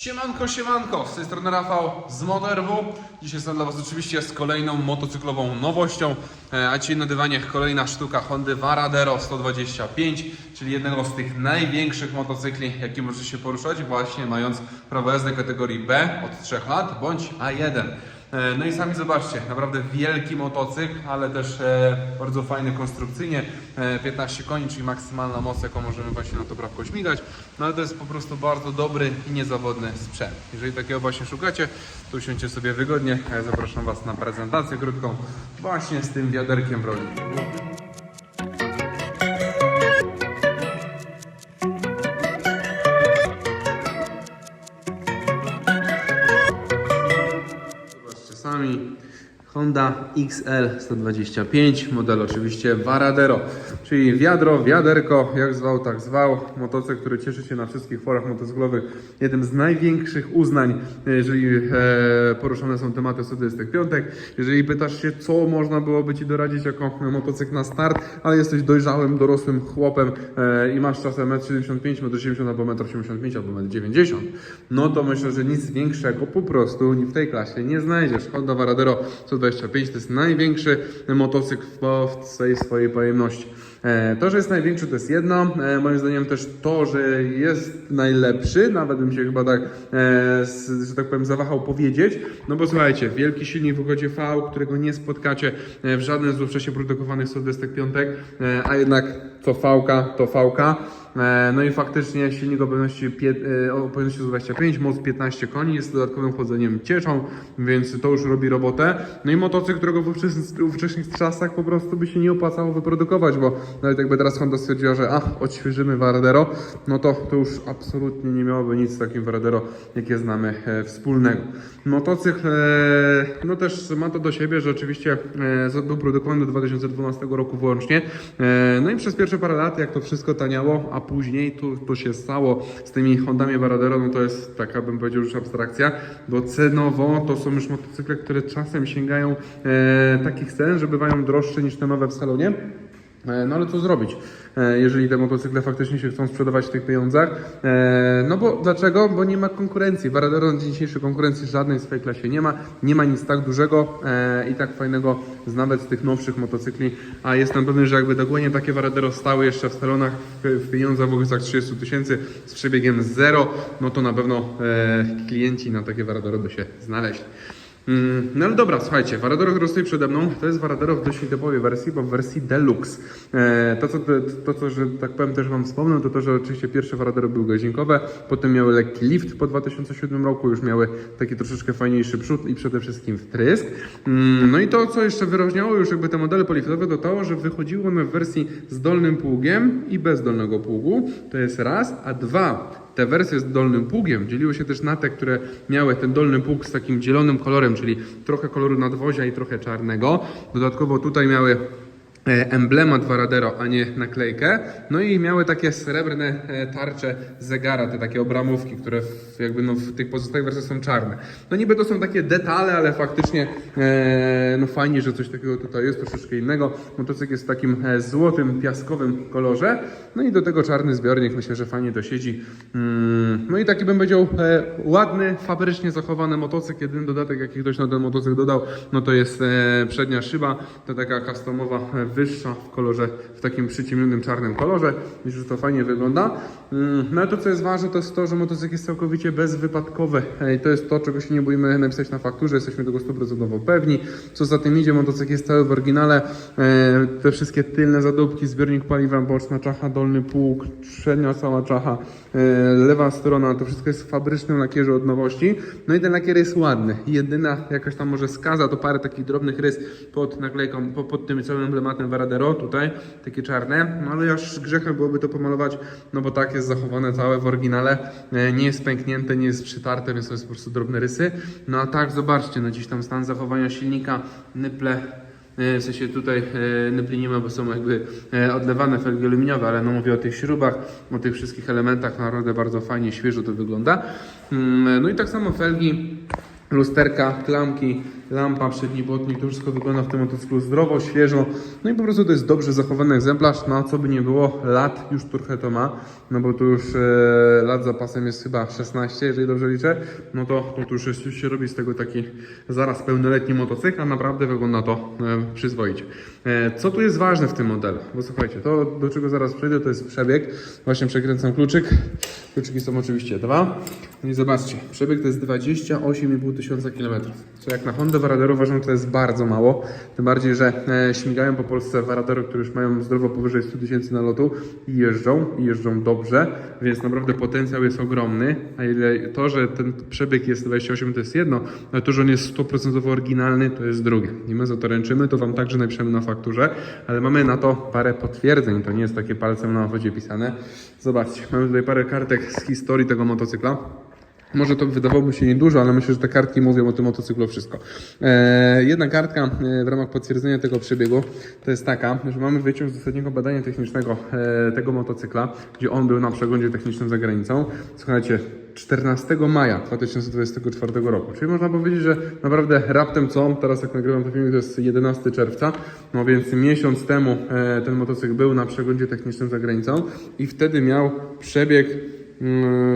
Siemanko, siemanko, z tej strony Rafał z MotoRW. Dzisiaj jestem dla Was oczywiście z kolejną motocyklową nowością, E, a dzisiaj na dywanie kolejna sztuka Hondy Varadero 125, czyli jednego z tych największych motocykli, jakie możecie się poruszać, właśnie mając prawo jazdy kategorii B od 3 lat bądź A1. E, No i sami zobaczcie, naprawdę wielki motocykl, ale też e, bardzo fajny konstrukcyjnie. E, 15 koni, czyli maksymalna moc, jaką możemy właśnie na to prawko śmigać. No ale to jest po prostu bardzo dobry i niezawodny sprzęt. Jeżeli takiego właśnie szukacie, to usiądźcie sobie wygodnie. zapraszam Was na prezentację krótką właśnie z tym wiaderkiem w Honda XL 125, model oczywiście Varadero, czyli wiadro, wiaderko, jak zwał, tak zwał. Motocykl, który cieszy się na wszystkich forach motocyklowych. Jednym z największych uznań, jeżeli e, poruszane są tematy 125. Jeżeli pytasz się, co można byłoby Ci doradzić jako motocykl na start, ale jesteś dojrzałym, dorosłym chłopem e, i masz czasem 1,75 m, 1,80 m albo 1,85 m albo 1,90 m, no to myślę, że nic większego po prostu w tej klasie nie znajdziesz. Honda Varadero 125 to jest największy motocykl w, tej swojej pojemności. E, To, że jest największy, to jest jedno. E, Moim zdaniem też to, że jest najlepszy, nawet bym się chyba tak, e, że tak powiem, zawahał powiedzieć. No bo słuchajcie, wielki silnik w układzie V, którego nie spotkacie w żadnym z wcześniej produkowanych 125, e, a jednak to V, to V. No i faktycznie silnik o pojemności, o pojemności 125, moc 15 koni, jest dodatkowym chłodzeniem cieczą, więc to już robi robotę. No i motocykl, którego w ówczesnych, ówczesnych czasach po prostu by się nie opłacało wyprodukować, bo nawet jakby teraz Honda stwierdziła, że ach, odświeżymy Varadero, no to to już absolutnie nie miałoby nic z takim Varadero, jakie znamy e, wspólnego. Motocykl, e, no też ma to do siebie, że oczywiście e, był produkowany do 2012 roku włącznie, e, no i przez pierwsze parę lat, jak to wszystko taniało, a później tu to się stało z tymi Hondami Varadero, no to jest taka, bym powiedział, już abstrakcja, bo cenowo to są już motocykle, które czasem sięgają e, takich cen, że bywają droższe niż te nowe w salonie. E, No ale co zrobić, e, jeżeli te motocykle faktycznie się chcą sprzedawać w tych pieniądzach? E, No bo dlaczego? Bo nie ma konkurencji. Dzień dzisiejszy konkurencji żadnej w swojej klasie nie ma. Nie ma nic tak dużego i tak fajnego z nawet z tych nowszych motocykli. A jestem pewny, że jakby dokładnie takie Varadero stały jeszcze w salonach w, pieniądzach w okolicach 30 tysięcy z przebiegiem zero, no to na pewno klienci na takie Varadero by się znaleźli. Mm, No ale dobra, słuchajcie, Varadero, który stoi przede mną, to jest Varadero w dość typowej wersji, bo w wersji Deluxe. E, to, co, to, co, że tak powiem, też Wam wspomnę, to to, że oczywiście pierwsze Varadero były gazinkowe, potem miały lekki lift po 2007 roku, już miały taki troszeczkę fajniejszy przód i przede wszystkim wtrysk. Mm, No i to, co jeszcze wyróżniało już jakby te modele poliftowe, to to, że wychodziły one w wersji z dolnym pługiem i bez dolnego pługu. To jest raz, a dwa, te wersje z dolnym pługiem dzieliły się też na te, które miały ten dolny pług z takim zielonym kolorem, czyli trochę koloru nadwozia i trochę czarnego. Dodatkowo tutaj miały emblemat Varadero, a nie naklejkę. No i miały takie srebrne e, tarcze zegara, te takie obramówki, które jakby no, w tych pozostałych wersjach są czarne. No niby to są takie detale, ale faktycznie e, no fajnie, że coś takiego tutaj jest, troszeczkę innego. Motocykl jest w takim e, złotym, piaskowym kolorze. No i do tego czarny zbiornik, myślę, że fajnie to siedzi. Mm, no i taki bym powiedział e, ładny, fabrycznie zachowany motocykl. Jedyny dodatek, jaki ktoś na ten motocykl dodał, no to jest e, przednia szyba. To taka customowa, e, wyższa w kolorze, w takim przyciemnionym czarnym kolorze. Myślę, że to fajnie wygląda. Mm, no ale to, co jest ważne, to jest to, że motocykl jest całkowicie bezwypadkowy. I to jest to, czego się nie boimy napisać na fakturze. Jesteśmy tego 100% pewni. Co za tym idzie, motocykl jest cały w oryginale. E, te wszystkie tylne zadupki, zbiornik paliwa, boczna czacha, dolny pług, przednia cała czacha, e, lewa strona, to wszystko jest w fabrycznym lakierze od nowości. No i ten lakier jest ładny. Jedyna jakaś tam może skaza to parę takich drobnych rys pod naklejką, po, pod tym całym emblematem Varadero tutaj, takie czarne. No ale aż grzechem byłoby to pomalować, no bo tak jest zachowane całe w oryginale. E, nie jest pęknięte, nie jest przytarte, więc to jest po prostu drobne rysy. No a tak, zobaczcie, no dziś tam stan zachowania silnika, nyple, E, W sensie tutaj e, nypli nie ma, bo są jakby odlewane felgi aluminiowe, ale no mówię o tych śrubach, o tych wszystkich elementach, naprawdę bardzo fajnie, świeżo to wygląda. Mm, No i tak samo felgi, lusterka, klamki, lampa, przedni błotnik, to wszystko wygląda w tym motocyklu zdrowo, świeżo. No i po prostu to jest dobrze zachowany egzemplarz, no co by nie było, lat już trochę to ma, no bo tu już e, lat zapasem jest chyba 16, jeżeli dobrze liczę, no to, to tu już, jest, już się robi z tego taki zaraz pełnoletni motocykl, a naprawdę wygląda to e, przyzwoicie. E, co tu jest ważne w tym modelu? Bo słuchajcie, to do czego zaraz przejdę, to jest przebieg. Właśnie przekręcam kluczyk. Kluczyki są oczywiście dwa. No i zobaczcie, przebieg to jest 28,5 tysiąca kilometrów. Co jak na Honda Varadero uważam, że to jest bardzo mało. Tym bardziej, że e, śmigają po Polsce Varadero, które już mają zdrowo powyżej 100 tysięcy nalotu i jeżdżą, i jeżdżą dobrze, więc naprawdę potencjał jest ogromny. A ile to, że ten przebieg jest 28 to jest jedno, ale to, że on jest 100% oryginalny to jest drugie. I my za to ręczymy, to Wam także napiszemy na fakturze, ale mamy na to parę potwierdzeń, to nie jest takie palcem na wodzie pisane. Zobaczcie, mamy tutaj parę kartek z historii tego motocykla. Może to wydawałoby się niedużo, ale myślę, że te kartki mówią o tym motocyklu wszystko. E, jedna kartka e, w ramach potwierdzenia tego przebiegu to jest taka, że mamy wyciąg z ostatniego badania technicznego e, tego motocykla, gdzie on był na przeglądzie technicznym za granicą. Słuchajcie, 14 maja 2024 roku. Czyli można powiedzieć, że naprawdę raptem co, teraz jak nagrywam ten filmik, to jest 11 czerwca, no więc miesiąc temu ten motocykl był na przeglądzie technicznym za granicą i wtedy miał przebieg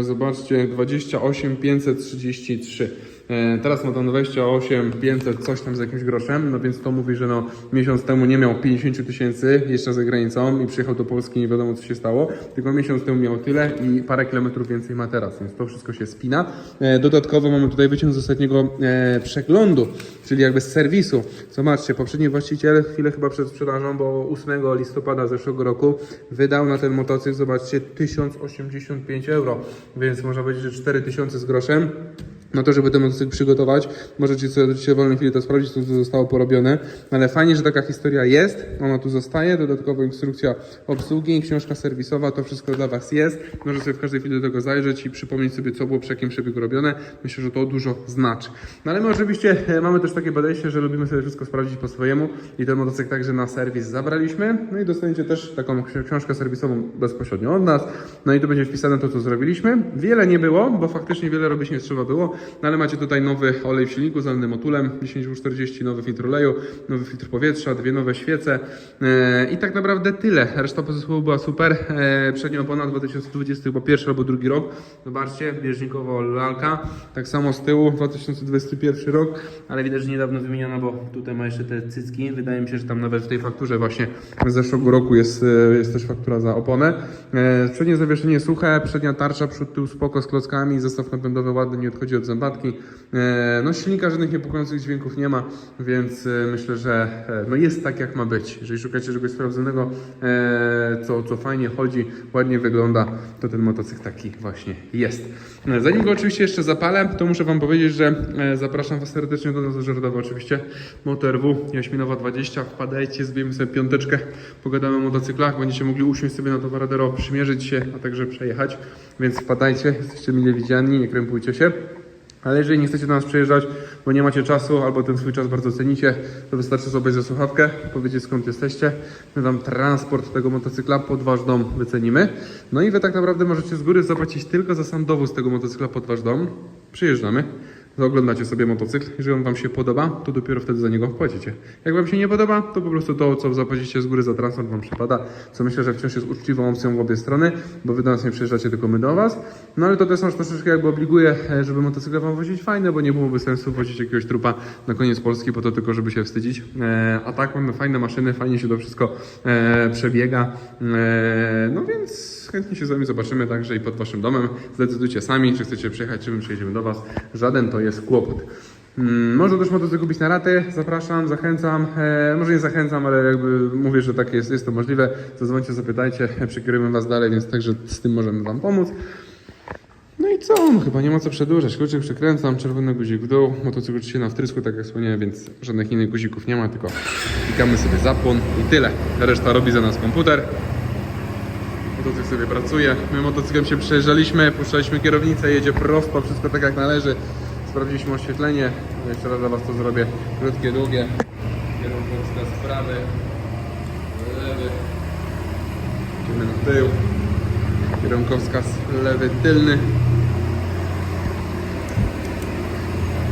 Zobaczcie, 28 533. E, Teraz ma tam 28 500 coś tam z jakimś groszem, no więc to mówi, że no miesiąc temu nie miał 50 tysięcy jeszcze za granicą i przyjechał do Polski, nie wiadomo co się stało, tylko miesiąc temu miał tyle i parę kilometrów więcej ma teraz, więc to wszystko się spina. E, Dodatkowo mamy tutaj wyciąg z ostatniego e, przeglądu, czyli jakby z serwisu. Zobaczcie, poprzedni właściciel chwilę chyba przed sprzedażą, bo 8 listopada zeszłego roku wydał na ten motocykl, zobaczcie, 1085 euro, więc można powiedzieć, że 4000 z groszem no to, żeby ten motocykl przygotować, możecie sobie w wolnej chwili to sprawdzić, co zostało porobione, ale fajnie, że taka historia jest, ona tu zostaje, dodatkowo instrukcja obsługi, książka serwisowa, to wszystko dla Was jest, możecie sobie w każdej chwili do tego zajrzeć i przypomnieć sobie, co było przy jakim przebiegu robione, myślę, że to dużo znaczy. No ale my oczywiście e, mamy też takie podejście, że lubimy sobie wszystko sprawdzić po swojemu i ten motocykl także na serwis zabraliśmy, no i dostaniecie też taką ksi- książkę serwisową bezpośrednio od nas, no i tu będzie wpisane to, co zrobiliśmy. Wiele nie było, bo faktycznie wiele robić nie trzeba było, no ale macie tutaj nowy olej w silniku z zwanym motulem 10W40, nowy filtr oleju, nowy filtr powietrza, dwie nowe świece e, i tak naprawdę tyle. Reszta pozespołu była super. Przednia opona 2020 chyba pierwszy albo drugi rok. Zobaczcie, bieżnikowo lalka. Tak samo z tyłu 2021 rok, ale widać, że niedawno wymieniona, bo tutaj ma jeszcze te cycki. Wydaje mi się, że tam nawet w tej fakturze właśnie z zeszłego roku jest, e, jest też faktura za oponę. E, przednie zawieszenie suche, przednia tarcza, przód tył spoko z klockami, zestaw napędowy ładny, nie odchodzi od zębatki. E, No silnika żadnych niepokojących dźwięków nie ma, więc e, myślę, że e, no jest tak jak ma być. Jeżeli szukacie czegoś sprawdzonego, co, co fajnie chodzi, ładnie wygląda, to ten motocykl taki właśnie jest. Zanim go oczywiście jeszcze zapalę, to muszę Wam powiedzieć, że zapraszam Was serdecznie do nas do Żerdowa oczywiście. MotoRW, Jaśminowa 20, wpadajcie, zbijemy sobie piąteczkę, pogadamy o motocyklach, będziecie mogli usiąść sobie na to Varadero, przymierzyć się, a także przejechać, więc wpadajcie, jesteście mile widziani, nie krępujcie się. Ale jeżeli nie chcecie do nas przyjeżdżać, bo nie macie czasu albo ten swój czas bardzo cenicie, to wystarczy sobie za słuchawkę, powiedzieć skąd jesteście. My Wam transport tego motocykla pod Wasz dom wycenimy. No i Wy tak naprawdę możecie z góry zapłacić tylko za sam dowóz tego motocykla pod Wasz dom. Przyjeżdżamy. Oglądacie sobie motocykl. Jeżeli on Wam się podoba, to dopiero wtedy za niego płacicie. Jak Wam się nie podoba, to po prostu to, co zapłacicie z góry za transport Wam przypada, co myślę, że wciąż jest uczciwą opcją w obie strony, bo Wy do nas nie przyjeżdżacie, tylko my do Was. No ale to też nas troszeczkę jakby obliguje, e, żeby motocykle Wam wozić fajne, bo nie byłoby sensu wozić jakiegoś trupa na koniec Polski po to tylko, żeby się wstydzić. E, a tak mamy fajne maszyny, fajnie się to wszystko e, przebiega. No więc chętnie się z Wami zobaczymy także i pod Waszym domem. Zdecydujcie sami, czy chcecie przyjechać, czy my przyjedziemy do Was. Żaden to jest kłopot. Mm, Można też motocykl kupić na raty, zapraszam, zachęcam. E, może nie zachęcam, ale jakby mówię, że tak jest, jest to możliwe. Zadzwońcie, zapytajcie, przekierujemy Was dalej, więc także z tym możemy Wam pomóc. No i co? No chyba nie ma co przedłużać. Kluczyk przekręcam, czerwony guzik w dół, motocykl się na wtrysku, tak jak wspomniałem, więc żadnych innych guzików nie ma, tylko klikamy sobie zapłon i tyle. Reszta robi za nas komputer. Motocykl sobie pracuje. My motocyklem się przejeżdżaliśmy, puszczaliśmy kierownicę, jedzie prosto, wszystko tak jak należy. Sprawdziliśmy oświetlenie. Jeszcze raz dla Was to zrobię. Krótkie, długie. Kierunkowskaz prawy, lewy. Idziemy na tył. Kierunkowskaz lewy, tylny.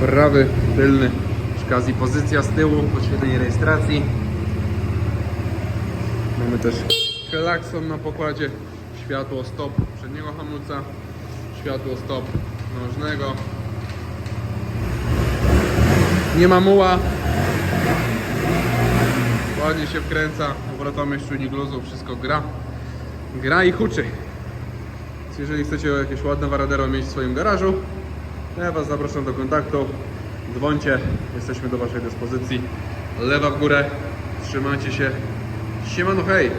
Prawy, tylny. okazji pozycja z tyłu, podświetlenie rejestracji. Mamy też klakson na pokładzie, światło stop przedniego hamulca, światło stop nożnego. Nie ma muła. Ładnie się wkręca, obrotomierz, czujnik luzu, wszystko gra. Gra i huczy. Więc jeżeli chcecie jakieś ładne Varadero mieć w swoim garażu, to ja Was zapraszam do kontaktu. Dzwońcie, jesteśmy do Waszej dyspozycji. Lewa w górę, trzymajcie się. Siemano hej!